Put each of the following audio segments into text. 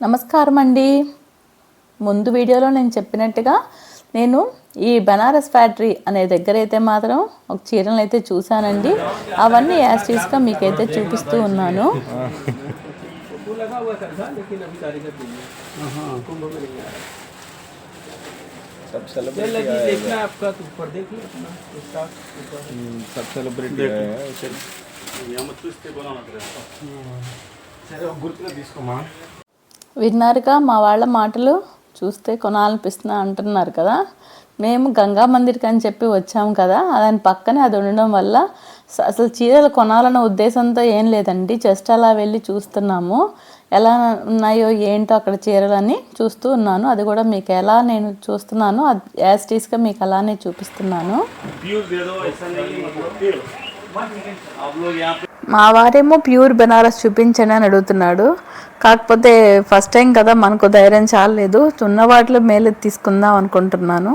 నమస్కారం అండి ముందు వీడియోలో నేను చెప్పినట్టుగా నేను ఈ బనారస్ ఫ్యాక్టరీ అనే దగ్గర అయితే మాత్రం ఒక చీరలు అయితే చూశానండి అవన్నీ యాస్టీస్గా మీకైతే చూపిస్తూ ఉన్నాను वो लगा हुआ था था लेकिन अभी कारीगर नहीं है कुंभ में नहीं आया सब चल सेलिब्रिटी लगी देखना है आपका तो ऊपर देख लो अपना स्टॉक ऊपर सब सेलिब्रिटी है సరే ఒక గుర్తుగా తీసుకోమా విన్నారుగా మా వాళ్ళ మాటలు చూస్తే కొనాలనిపిస్తున్నా అంటున్నారు కదా. మేము గంగా మందిర్కి అని చెప్పి వచ్చాము కదా. దాని పక్కనే అది ఉండడం వల్ల స- అసలు చీరలు కొనాలన్న ఉద్దేశంతో ఏం లేదండి. జస్ట్ అలా వెళ్ళి చూస్తున్నాము. ఎలా ఉన్నాయో ఏంటో అక్కడ చీరలని చూస్తూ ఉన్నాను. అది కూడా మీకు ఎలా నేను చూస్తున్నాను అది మీకు అలానే చూపిస్తున్నాను. మా వారేమో ప్యూర్ బెనారస్ చూపించండి అని అడుగుతున్నాడు. కాకపోతే ఫస్ట్ టైం కదా మనకు ధైర్యం చాలలేదు ఉన్న వాటిలో మేలు తీసుకుందాం అనుకుంటున్నాను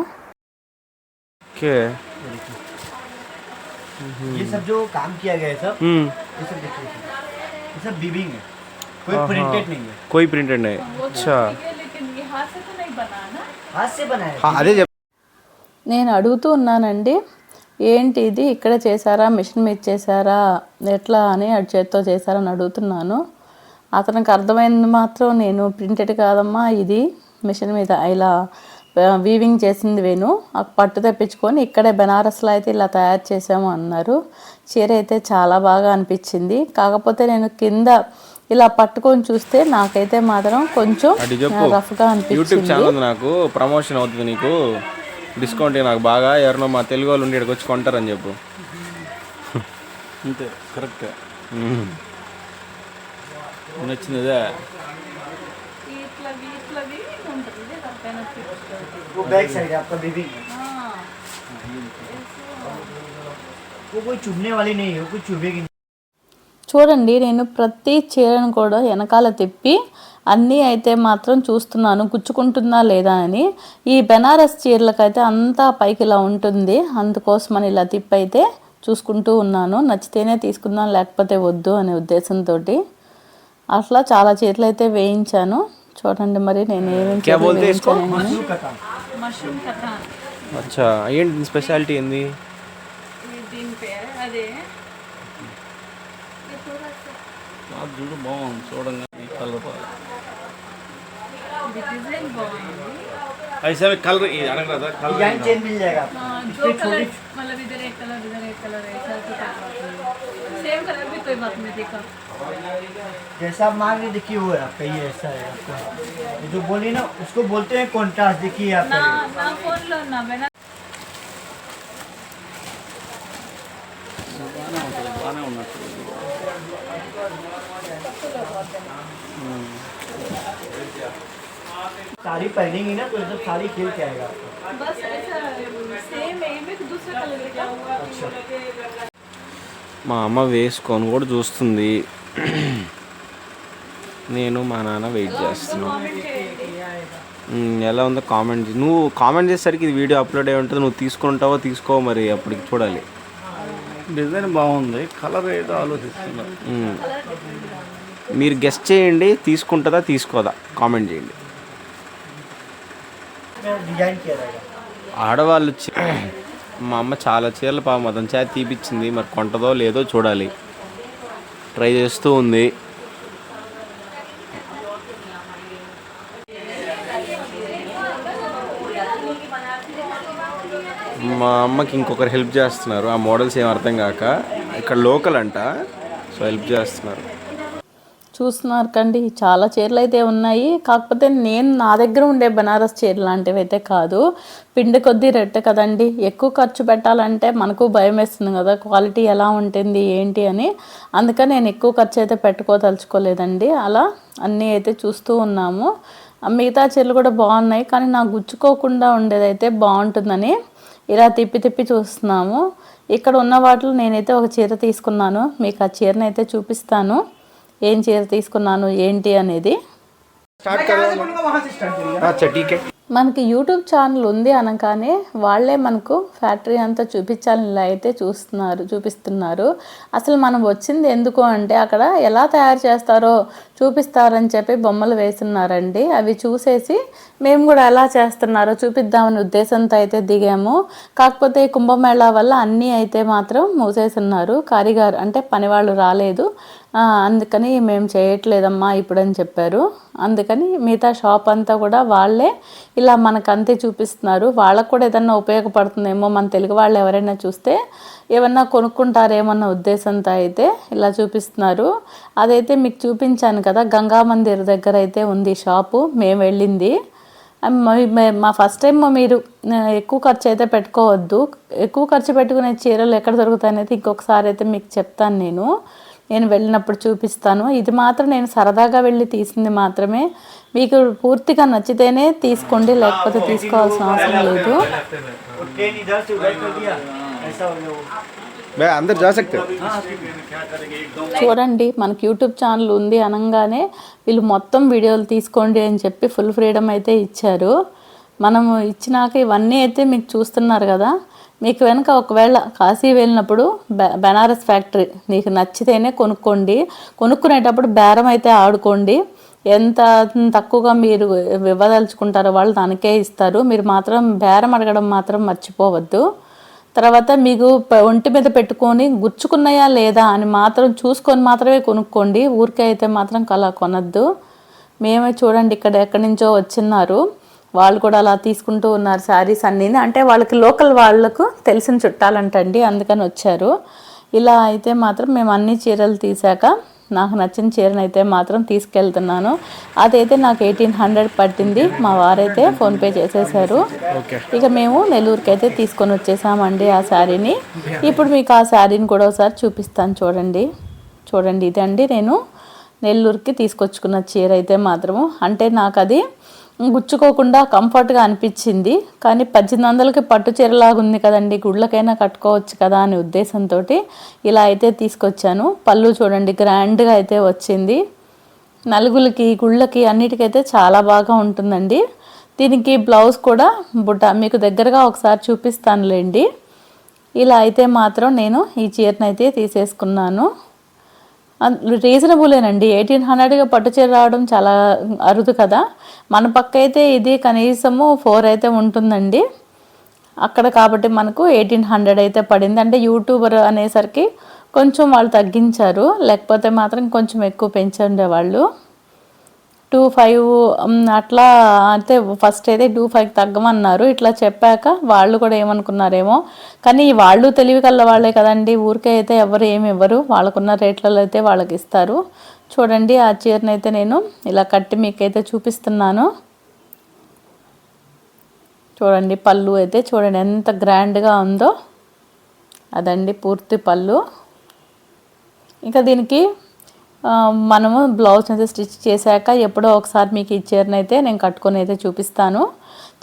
ओके ये सब जो काम किया गया है सब हम्म ये सब देखिए ये सब बीबिंग है कोई प्रिंटेड नहीं है कोई प्रिंटेड नहीं अच्छा हाथ से बनाया है हाँ अरे जब నేను అడుగుతూ ఉన్నానండి ఏంటి ఇది ఇక్కడ చేశారా మిషన్ మీద చేశారా ఎట్లా అని అటు చేత్తో చేశారా అని అడుగుతున్నాను అతనికి అర్థమైంది మాత్రం నేను ప్రింటెడ్ కాదమ్మా ఇది మిషన్ మీద ఇలా వీవింగ్ చేసింది వేను ఆ పట్టు తెప్పించుకొని ఇక్కడే బెనారస్లో అయితే ఇలా తయారు చేసాము అన్నారు. చీర అయితే చాలా బాగా అనిపించింది. కాకపోతే నేను కింద ఇలా పట్టుకొని చూస్తే నాకైతే మాత్రం కొంచెం రఫ్గా యూట్యూబ్ అనిపించింది. ఛానల్ నాకు ప్రమోషన్ అవుతుంది నీకు. డిస్కౌంట్ నాకు బాగా. ఎవరినో మా తెలుగు వాళ్ళు ఉండి ఇక్కడికి వచ్చి కొంటారని చెప్పు. అంతే కరెక్ట్ మ్మ్. నచ్చింది అదే वो बैक साइड है आपका बीबिंग है वो कोई चुभने वाली नहीं है वो कोई चुभेगी नहीं చూడండి నేను ప్రతి చీరను కూడా వెనకాల తిప్పి అన్నీ అయితే మాత్రం చూస్తున్నాను గుచ్చుకుంటుందా లేదా అని ఈ బెనారస్ చీరలకైతే అంతా పైకి ఇలా ఉంటుంది అందుకోసమని ఇలా తిప్పి అయితే చూసుకుంటూ ఉన్నాను నచ్చితేనే తీసుకుందాం లేకపోతే వద్దు అనే ఉద్దేశంతో అట్లా చాలా చేతులు అయితే వేయించాను. చూడండి మరి నేను ఏమేమి అచ్చా ఏంటి స్పెషాలిటీ ఏంది? చూడు బాగుంది. చూడంగా ऐसे में कलर ये अड़ंग रहा था कलर डिज़ाइन चेंज मिल जाएगा। हाँ, जो कलर मतलब इधर एक कलर इधर एक कलर ऐसा तो सेम कलर भी कोई बात नहीं देखा। जैसा मांग रही देखी वो है आपका ये ऐसा है आपको। ये जो बोली ना उसको बोलते हैं कॉन्ट्रास्ट देखिए आप ना ना फ़ोन लो ना मैं होना साड़ी पहनेंगी ना तो ये सब साड़ी खेल के आएगा आपको बस ऐसा सेम है एक दूसरा कलर क्या हुआ మా అమ్మ వేసుకొని కూడా చూస్తుంది నేను మా నాన్న వెయిట్ చేస్తున్నాం మ్మ్, ఎలా ఉందో కామెంట్ చే- నువ్వు కామెంట్ చేసేసరికి ఇది వీడియో అప్లోడ్ అయి ఉంటుంది నువ్వు తీసుకుంటావో తీసుకోవో మరి అప్పటికి చూడాలి డిజైన్ బాగుంది కలర్ ఏదో ఆలోచిస్తున్నారు మ్మ్. మీరు గెస్ట్ చేయండి తీసుకుంటుందా తీసుకోదా కామెంట్ చేయండి डिजाइन किया रहेगा ఆడవాళ్ళు మా అమ్మ చాలా చీరలు పాపం అతని చేత తీపిచ్చింది. మరి కొంటదో లేదో చూడాలి. ట్రై చేస్తూ ఉంది. మా అమ్మకి ఇంకొకరు హెల్ప్ చేస్తున్నారు. ఆ మోడల్స్ ఏం అర్థం కాక ఇక్కడ లోకల్ అంట. సో హెల్ప్ చేస్తున్నారు. చూస్తున్నారు కండి. చాలా చీరలు అయితే ఉన్నాయి. కాకపోతే నేను నా దగ్గర ఉండే బనారస్ చీరలు లాంటివి అయితే కాదు. పిండి కొద్దీ రెట్ట కదండి. ఎక్కువ ఖర్చు పెట్టాలంటే మనకు భయం వేస్తుంది కదా క్వాలిటీ ఎలా ఉంటుంది ఏంటి అని. అందుకని నేను ఎక్కువ ఖర్చు అయితే పెట్టుకోదలుచుకోలేదండి. అలా అన్నీ అయితే చూస్తూ ఉన్నాము. ఆ మిగతా చీరలు కూడా బాగున్నాయి కానీ నాకు గుచ్చుకోకుండా ఉండేదైతే బాగుంటుందని ఇలా తిప్పి తిప్పి చూస్తున్నాము. ఇక్కడ ఉన్న వాటిలో నేనైతే ఒక చీర తీసుకున్నాను. మీకు ఆ చీరను అయితే చూపిస్తాను. ఏం చీర తీసుకున్నాను ఏంటి అనేది. మనకి యూట్యూబ్ ఛానల్ ఉంది అనగానే వాళ్ళే మనకు ఫ్యాక్టరీ అంతా చూపించాలని అయితే చూస్తున్నారు చూపిస్తున్నారు. అసలు మనం వచ్చింది ఎందుకు అంటే అక్కడ ఎలా తయారు చేస్తారో చూపిస్తారని చెప్పి బొమ్మలు వేస్తున్నారండి. అవి చూసేసి మేము కూడా ఎలా చేస్తున్నారో చూపిద్దామనే ఉద్దేశంతో అయితే దిగాము. కాకపోతే కుంభమేళా వల్ల అన్నీ అయితే మాత్రం మూసేస్తున్నారు. కారిగారు అంటే పనివాళ్ళు రాలేదు. అందుకని మేము చేయట్లేదమ్మా ఇప్పుడని చెప్పారు. అందుకని మిగతా షాప్ అంతా కూడా వాళ్ళే ఇలా మనకు అంతే చూపిస్తున్నారు. వాళ్ళకు కూడా ఏదన్నా ఉపయోగపడుతుందేమో మన తెలుగు వాళ్ళు ఎవరైనా చూస్తే ఏమన్నా కొనుక్కుంటారేమన్న ఉద్దేశంతో అయితే ఇలా చూపిస్తున్నారు. అదైతే మీకు చూపించాను కదా గంగా మందిర్ దగ్గర అయితే ఉంది షాపు మేము వెళ్ళింది. మ- ఫస్ట్ టైం మీరు ఎక్కువ ఖర్చు అయితే పెట్టుకోవద్దు. ఎక్కువ ఖర్చు పెట్టుకునే చీరలు ఎక్కడ దొరుకుతాయి అనేది ఇంకొకసారి అయితే మీకు చెప్తాను నేను. నేను వెళ్ళినప్పుడు చూపిస్తాను. ఇది మాత్రం నేను సరదాగా వెళ్ళి తీసింది మాత్రమే. మీకు పూర్తిగా నచ్చితేనే తీసుకోండి లేకపోతే తీసుకోవాల్సిన అవసరం లేదు. అందరు చూడండి మనకి యూట్యూబ్ ఛానల్ ఉంది అనగానే వీళ్ళు మొత్తం వీడియోలు తీసుకోండి అని చెప్పి ఫుల్ ఫ్రీడమ్ అయితే ఇచ్చారు. మనము ఇచ్చినాక ఇవన్నీ అయితే మీకు చూస్తున్నారు కదా. మీకు వెనుక ఒకవేళ కాశీ వెళ్ళినప్పుడు బెనారస్ ఫ్యాక్టరీ మీకు నచ్చితేనే కొనుక్కోండి. కొనుక్కునేటప్పుడు బేరం అయితే ఆడుకోండి. ఎంత తక్కువగా మీరు ఇవ్వదలుచుకుంటారో వాళ్ళు దానికే ఇస్తారు. మీరు మాత్రం బేరం అడగడం మాత్రం మర్చిపోవద్దు. తర్వాత మీకు ఒంటి మీద పెట్టుకొని గుచ్చుకున్నాయా లేదా అని మాత్రం చూసుకొని మాత్రమే కొనుక్కోండి. ఊరికే అయితే మాత్రం అలా కొనద్దు. మేమే చూడండి ఇక్కడ ఎక్కడి నుంచో వచ్చిన్నారు. వాళ్ళు కూడా అలా తీసుకుంటూ ఉన్నారు శారీస్ అన్నీ. అంటే వాళ్ళకి లోకల్ వాళ్ళకు తెలిసిన చుట్టాలంటండి అందుకని వచ్చారు. ఇలా అయితే మాత్రం మేము అన్ని చీరలు తీసాక నాకు నచ్చిన చీరను అయితే మాత్రం తీసుకెళ్తున్నాను. అదైతే నాకు ఎయిటీన్ హండ్రెడ్ పట్టింది. మా వారైతే ఫోన్పే చేసేసారు. ఇక మేము నెల్లూరుకి అయితే తీసుకొని వచ్చేసామండి ఆ శారీని. ఇప్పుడు మీకు ఆ శారీని కూడా ఒకసారి చూపిస్తాను చూడండి. చూడండి ఇదండి నేను నెల్లూరుకి తీసుకొచ్చుకున్న చీర అయితే మాత్రము. అంటే నాకు అది గుచ్చుకోకుండా కంఫర్ట్గా అనిపించింది. కానీ పద్దెనిమిది వందలకి పట్టు చీరలాగా ఉంది కదండి గుళ్ళకైనా కట్టుకోవచ్చు కదా అనే ఉద్దేశంతో ఇలా అయితే తీసుకొచ్చాను. పళ్ళు చూడండి గ్రాండ్గా అయితే వచ్చింది. నలుగులకి గుళ్ళకి అన్నిటికైతే చాలా బాగా ఉంటుందండి. దీనికి బ్లౌజ్ కూడా బుట్ట మీకు దగ్గరగా ఒకసారి చూపిస్తానులేండి. ఇలా అయితే మాత్రం నేను ఈ చీరను అయితే తీసేసుకున్నాను. రీజనబులేనండి. ఎయిటీన్ హండ్రెడ్గా పట్టు చీర రావడం చాలా అరుదు కదా. మన పక్క అయితే ఇది కనీసము ఫోర్ అయితే ఉంటుందండి. అక్కడ కాబట్టి మనకు ఎయిటీన్ హండ్రెడ్ అయితే పడింది. అంటే యూట్యూబర్ అనేసరికి కొంచెం వాళ్ళు తగ్గించారు. లేకపోతే మాత్రం కొంచెం ఎక్కువ పెంచుండేవాళ్ళు టూ ఫైవ్ అట్లా అయితే ఫస్ట్ అయితే టూ ఫైవ్ తగ్గమన్నారు. ఇట్లా చెప్పాక వాళ్ళు కూడా ఏమనుకున్నారేమో. కానీ వాళ్ళు తెలివి కల్ల వాళ్ళే కదండి. ఊరికే అయితే ఎవరు ఏమి ఇవ్వరు. వాళ్ళకున్న రేట్లలో అయితే వాళ్ళకి ఇస్తారు. చూడండి ఆ చీరను అయితే నేను ఇలా కట్టి మీకైతే చూపిస్తున్నాను. చూడండి పళ్ళు అయితే చూడండి ఎంత గ్రాండ్గా ఉందో. అదండి పూర్తి పళ్ళు. ఇంకా దీనికి మనము బ్లౌజ్ అయితే స్టిచ్ చేశాక ఎప్పుడో ఒకసారి మీకు ఈ చీరనైతే నేను కట్టుకొని అయితే చూపిస్తాను.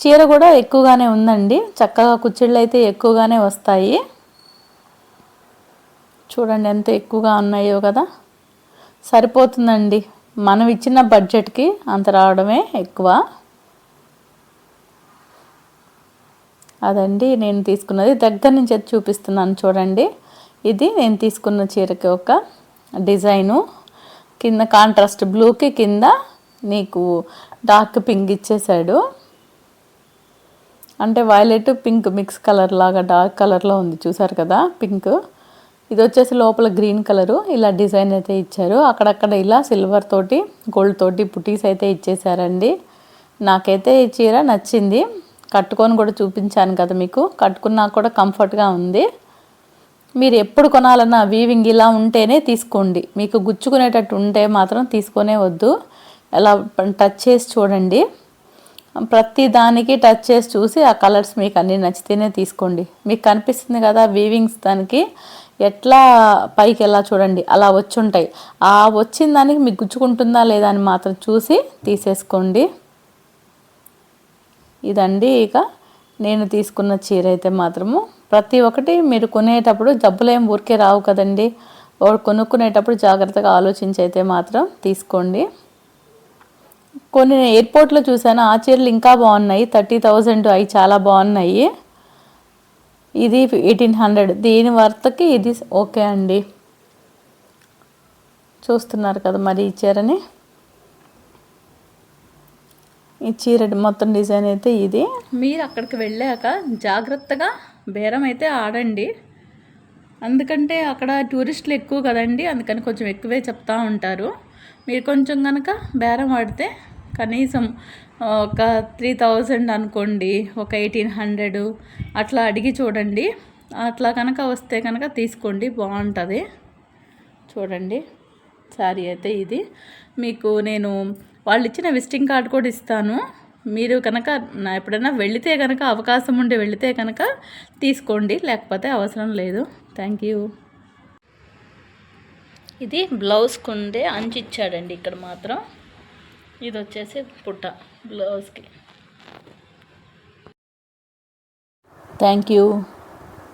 చీర కూడా ఎక్కువగానే ఉందండి. చక్కగా కుచ్చిళ్ళు అయితే ఎక్కువగానే వస్తాయి. చూడండి ఎంత ఎక్కువగా ఉన్నాయో కదా. సరిపోతుందండి. మనం ఇచ్చిన బడ్జెట్కి అంత రావడమే ఎక్కువ. అదండి నేను తీసుకున్నది. దగ్గర నుంచి అయితే చూపిస్తున్నాను చూడండి. ఇది నేను తీసుకున్న చీరకి ఒక డిజైను. కింద కాంట్రాస్ట్ బ్లూకి కింద నీకు డార్క్ పింక్ ఇచ్చేసాడు. అంటే వైలెట్ పింక్ మిక్స్ కలర్ లాగా డార్క్ కలర్లో ఉంది చూసారు కదా పింక్ ఇది వచ్చేసి లోపల గ్రీన్ కలరు ఇలా డిజైన్ అయితే ఇచ్చారు. అక్కడక్కడ ఇలా సిల్వర్ తోటి గోల్డ్ తోటి పుటీస్ అయితే ఇచ్చేసారండి. నాకైతే ఈ చీర నచ్చింది. కట్టుకొని కూడా చూపించాను కదా మీకు. కట్టుకున్నా కూడా కంఫర్ట్గా ఉంది. మీరు ఎప్పుడు కొనాలన్నా వీవింగ్ ఇలా ఉంటేనే తీసుకోండి. మీకు గుచ్చుకునేటట్టు ఉంటే మాత్రం తీసుకొనే వద్దు. ఎలా టచ్ చేసి చూడండి. ప్రతి దానికి టచ్ చేసి చూసి ఆ కలర్స్ మీకు అన్నీ నచ్చితేనే తీసుకోండి. మీకు కనిపిస్తుంది కదా వీవింగ్స్ దానికి ఎట్లా పైకి ఎలా చూడండి. అలా వచ్చి ఉంటాయి ఆ వచ్చిన దానికి మీకు గుచ్చుకుంటుందా లేదా అని మాత్రం చూసి తీసేసుకోండి. ఇదండి ఇక నేను తీసుకున్న చీర అయితే మాత్రము ప్రతి ఒక్కటి మీరు కొనేటప్పుడు జబ్బులేం ఊరికే రావు కదండి. కొనుక్కునేటప్పుడు జాగ్రత్తగా ఆలోచించి అయితే మాత్రం తీసుకోండి. కొన్ని ఎయిర్పోర్ట్లో చూసాను ఆ చీరలు ఇంకా బాగున్నాయి. థర్టీ థౌజండ్ అవి చాలా బాగున్నాయి. ఇది ఎయిటీన్ హండ్రెడ్. దీని వర్త్కి ఇది ఓకే అండి. చూస్తున్నారు కదా మరి ఈ చీరని. ఈ చీర మొత్తం డిజైన్ అయితే ఇది. మీరు అక్కడికి వెళ్ళాక జాగ్రత్తగా బేరం అయితే ఆడండి. అందుకంటే అక్కడ టూరిస్టులు ఎక్కువ కదండి అందుకని కొంచెం ఎక్కువే చెప్తా ఉంటారు. మీరు కొంచెం కనుక బేరం ఆడితే కనీసం ఒక త్రీ థౌజండ్ అనుకోండి ఒక ఎయిటీన్ హండ్రెడ్ అట్లా అడిగి చూడండి. అట్లా కనుక వస్తే కనుక తీసుకోండి బాగుంటుంది. చూడండి శారీ అయితే ఇది. మీకు నేను వాళ్ళు ఇచ్చిన విజిటింగ్ కార్డ్ కూడా ఇస్తాను. మీరు కనుక నా ఎప్పుడైనా వెళితే కనుక అవకాశం ఉండి వెళితే కనుక తీసుకోండి. లేకపోతే అవసరం లేదు. థ్యాంక్ యూ ఇది బ్లౌజ్కి ఉండే అంచు ఇచ్చాడండి ఇక్కడ మాత్రం. ఇది వచ్చేసి పుట్ట బ్లౌజ్కి. Thank you